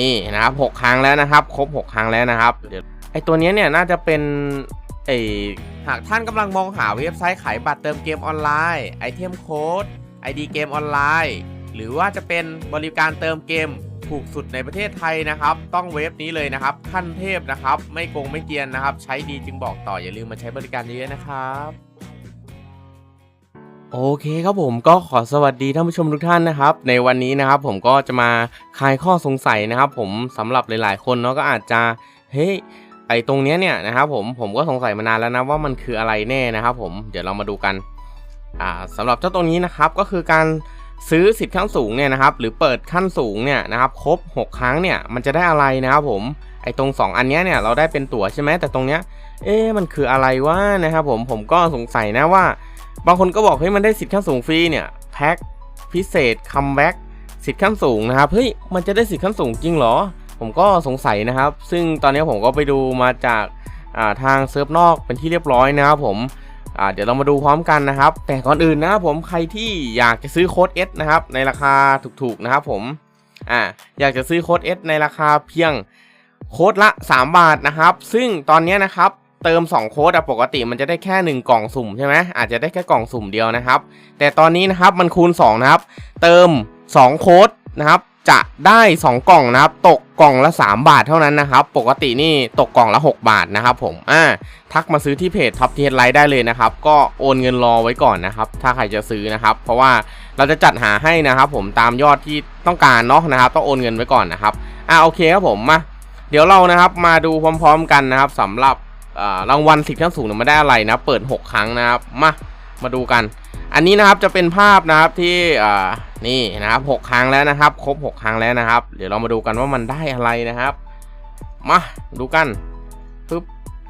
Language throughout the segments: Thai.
นี่นะครับหกครั้งแล้วนะครับ ครบหกครั้งแล้วนะครับเดี๋ยวไอตัวนี้เนี่ยน่าจะเป็นไอหากท่านกำลังมองหาเว็บไซต์ขายบัตรเติมเกมออนไลน์ไอเทมโค้ดไอดีเกมออนไลน์หรือว่าจะเป็นบริการเติมเกมถูกสุดในประเทศไทยนะครับ ต้องเว็บนี้เลยนะครับ ขั้นเทพนะครับ ไม่โกงไม่เกียนนะครับ ใช้ดีจึงบอกต่ออย่าลืมมาใช้บริการเยอะนะครับ โอเคครับผมก็ขอสวัสดีท่านผู้ชมทุกท่านนะครับ ในวันนี้นะครับผมก็จะมาคลายข้อสงสัยนะครับ ผมสำหรับหลาย ๆ คนเนาะก็อาจจะเฮ้ยไอตรงเนี้ยเนี่ยนะครับผมผมก็สงสัยมานานแล้วนะว่ามันคืออะไรแน่นะครับ ผมเดี๋ยวเรามาดูกันอ่าสำหรับเจ้าตรงนี้นะครับก็คือการ ซื้อสิทธิ์ขั้นสูงเนี่ยนะครับหรือเปิดขั้นสูงเนี่ยนะครับครบ 6 ครั้งเนี่ยมันจะได้อะไรนะครับผมไอตรง 2 อันเนี้ยเนี่ยเราได้เป็นตั๋วใช่ไหมแต่ตรงเนี้ยเอ๊ะมันคืออะไรวะนะครับผมผมก็สงสัยนะว่า บางคนก็บอกเฮ้ยมันได้สิทธิ์ขั้นสูงฟรีเนี่ยแพ็คพิเศษคัมแบ็กสิทธิ์ขั้นสูงนะครับเฮ้ยมันจะได้สิทธิ์ขั้นสูงจริงเหรอ ผมก็สงสัยนะครับ ซึ่งตอนนี้ผมก็ไปดูมาจากาทางเซิร์ฟนอกเป็นที่เรียบร้อยนะครับผม เดี๋ยวเรามาดูพร้อมกันนะครับ แต่ก่อนอื่นนะครับผมใครที่อยากจะซื้อโค้ด S นะครับในราคาถูกๆนะครับผมอ่าอยากจะซื้อโค้ด S ในราคาเพียงโค้ดละ 3 บาทนะครับ ซึ่งตอนนี้นะครับเติม 2 โค้ดปกติมันจะได้แค่ 1 กล่องสุ่มใช่ไหมอาจจะได้แค่กล่องสุ่มเดียวนะครับ แต่ตอนนี้นะครับมันคูณ 2 นะครับ เติม 2 โค้ดนะครับ จะได้ 2 กล่องนะครับ ตกกล่องละ 3 บาทเท่านั้นนะครับ ปกตินี่ตกกล่องละ 6 บาทนะครับผมอ่าทักมาซื้อที่เพจท็อปเทียไลท์ได้เลยนะครับ ก็โอนเงินรอไว้ก่อนนะครับ ถ้าใครจะซื้อนะครับ เพราะว่าเราจะจัดหาให้นะครับผมตามยอดที่ต้องการเนาะนะครับ ต้องโอนเงินไว้ก่อนนะครับอ่าโอเคครับผมมาเดี๋ยวเรานะครับมาดูพร้อมๆกันนะครับสำหรับรางวัลสิทธิ์ขั้นสูงเนี่ยมาได้อะไรนะ เปิด 6 ครั้งนะครับ มามาดูกัน อันนี้นะครับจะเป็นภาพนะครับที่อ่านี่นะครับ6ครั้งแล้วนะครับ ครบ 6 ครั้งแล้วนะครับ เดี๋ยวเรามาดูกันว่ามันได้อะไรนะครับ มาดูกันปึ๊บ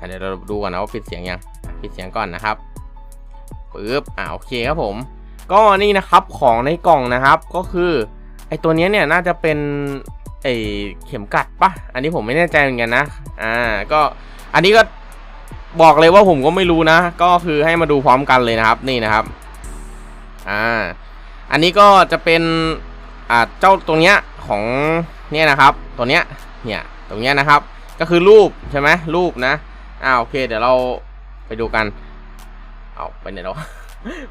เดี๋ยวเราดูก่อนนะว่าปิดเสียงยังปิดเสียงก่อนนะครับปึ๊บอ่าโอเคครับผม ก็นี่นะครับของในกล่องนะครับก็คือไอตัวนี้เนี่ยน่าจะเป็นไอเข็มกัดปะอันนี้ผมไม่แน่ใจเหมือนกันนะอ่าก็อันนี้ก็บอกเลยว่าผมก็ไม่รู้นะ ก็คือให้มาดูพร้อมกันเลยนะครับ นี่นะครับ อ่า อันนี้ก็จะเป็น อ่า เจ้าตรงเนี้ยของเนี่ยนะครับ ตัวเนี้ย เนี่ย ตรงเนี้ยนะครับ ก็คือรูปใช่ไหมรูปนะ อ่า โอเค เดี๋ยวเราไปดูกัน เอาไปไหนเรา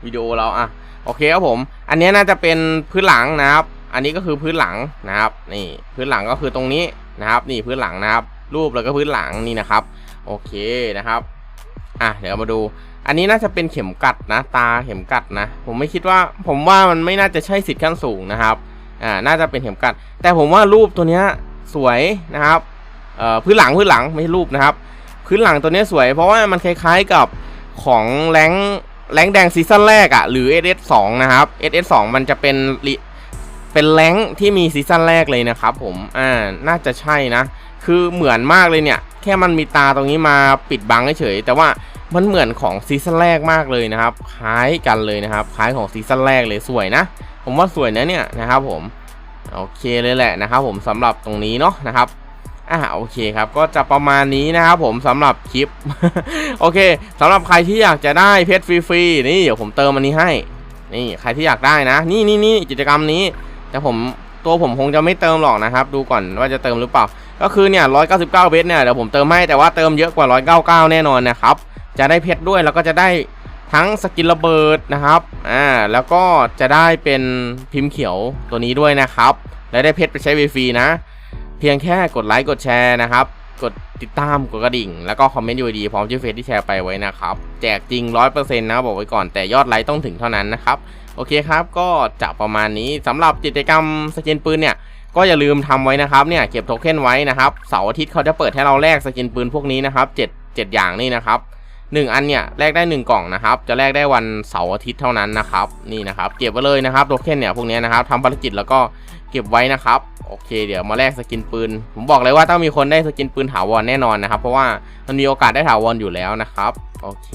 วิดีโอเราอะ โอเคครับผม อันนี้น่าจะเป็นพื้นหลังนะครับ อันนี้ก็คือพื้นหลังนะครับ นี่ พื้นหลังก็คือตรงนี้นะครับ นี่พื้นหลังนะครับ รูปแล้วก็พื้นหลังนี่นะครับ โอเคนะครับ อะ เดี๋ยวมาดู อันนี้น่าจะเป็นเข็มกัดนะ ตาเข็มกัดนะ ผมไม่คิดว่า ผมว่ามันไม่น่าจะใช่สิทธิ์ขั้นสูงนะครับ อ่า น่าจะเป็นเข็มกัด แต่ผมว่ารูปตัวเนี้ยสวยนะครับ เอ่อ พื้นหลังพื้นหลังไม่ใช่รูปนะครับ พื้นหลังตัวเนี้ยสวย เพราะว่ามันคล้ายๆกับของแรงแรงแดงซีซั่นแรกอะ่ะหรือ SS2 นะครับ SS2 มันจะเป็นลิเป็นแรงที่มีซีซั่นแรกเลยนะครับผม อ่า น่าจะใช่นะ คือเหมือนมากเลยเนี่ย แค่มันมีตาตรงนี้มาปิดบังเฉยๆแต่ว่า มันเหมือนของซีซั่นแรกมากเลยนะครับ คล้ายกันเลยนะครับคล้ายของซีซั่นแรกเลยสวยนะ ผมว่าสวยนะเนี่ยนะครับผมโอเคเลยแหละนะครับ ผมสำหรับตรงนี้เนาะนะครับอ่าโอเคครับก็จะประมาณนี้นะครับผมสำหรับคลิป โอเคสำหรับใครที่อยากจะได้เพชรฟรีๆนี่เดี๋ยวผมเติมอันนี้ให้ นี่ใครที่อยากได้นะ นี่นี่นี่กิจกรรมนี้ แต่ผมตัวผมคงจะไม่เติมหรอกนะครับ ดูก่อนว่าจะเติมหรือเปล่า ก็คือเนี่ย199เพชรเนี่ยเดี๋ยวผมเติมให้แต่ว่าเติมเยอะกว่า199แน่นอนนะครับ จะได้เพชรด้วยแล้วก็จะได้ทั้งสกินระเบิดนะครับ อ่า แล้วก็จะได้เป็นพิมพ์เขียวตัวนี้ด้วยนะครับ และได้เพชรไปใช้ฟรีนะ เพียงแค่กดไลค์กดแชร์นะครับ กดติดตามกดกระดิ่ง แล้วก็คอมเมนต์ยูดีพร้อมชื่อเฟซที่แชร์ไปไว้นะครับ แจกจริง 100%นะบอกไว้ก่อนแต่ยอดไลค์ต้องถึงเท่านั้นนะครับ โอเคครับ ก็จะประมาณนี้สำหรับกิจกรรมสกินปืนเนี่ย ก็อย่าลืมทำไว้นะครับ เนี่ยเก็บโทเค็นไว้นะครับ เสาร์อาทิตย์เขาจะเปิดให้เราแลกสกินปืนพวกนี้นะครับ 7 7 อย่างนี่นะครับ หนึ่งอันเนี่ยแลกได้ 1 กล่องนะครับ จะแลกได้วันเสาร์อาทิตย์เท่านั้นนะครับนี่นะครับเก็บไว้เลยนะครับโทเค็นเนี่ยพวกนี้นะครับทำภารกิจแล้วก็เก็บไว้นะครับโอเคเดี๋ยวมาแลกสกินปืน ผมบอกเลยว่าต้องมีคนได้สกินปืนถาวรแน่นอนนะครับ เพราะว่ามันมีโอกาสได้ถาวรอยู่แล้วนะครับโอเค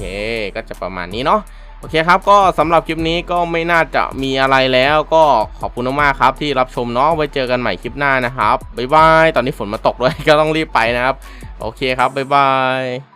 ก็จะประมาณนี้เนาะโอเคครับ ก็สำหรับคลิปนี้ก็ไม่น่าจะมีอะไรแล้วก็ขอบคุณมากครับที่รับชมเนาะไว้เจอกันใหม่คลิปหน้านะครับ บ๊ายบาย ตอนนี้ฝนมาตกด้วยก็ต้องรีบไปนะครับ โอเคครับ บ๊ายบาย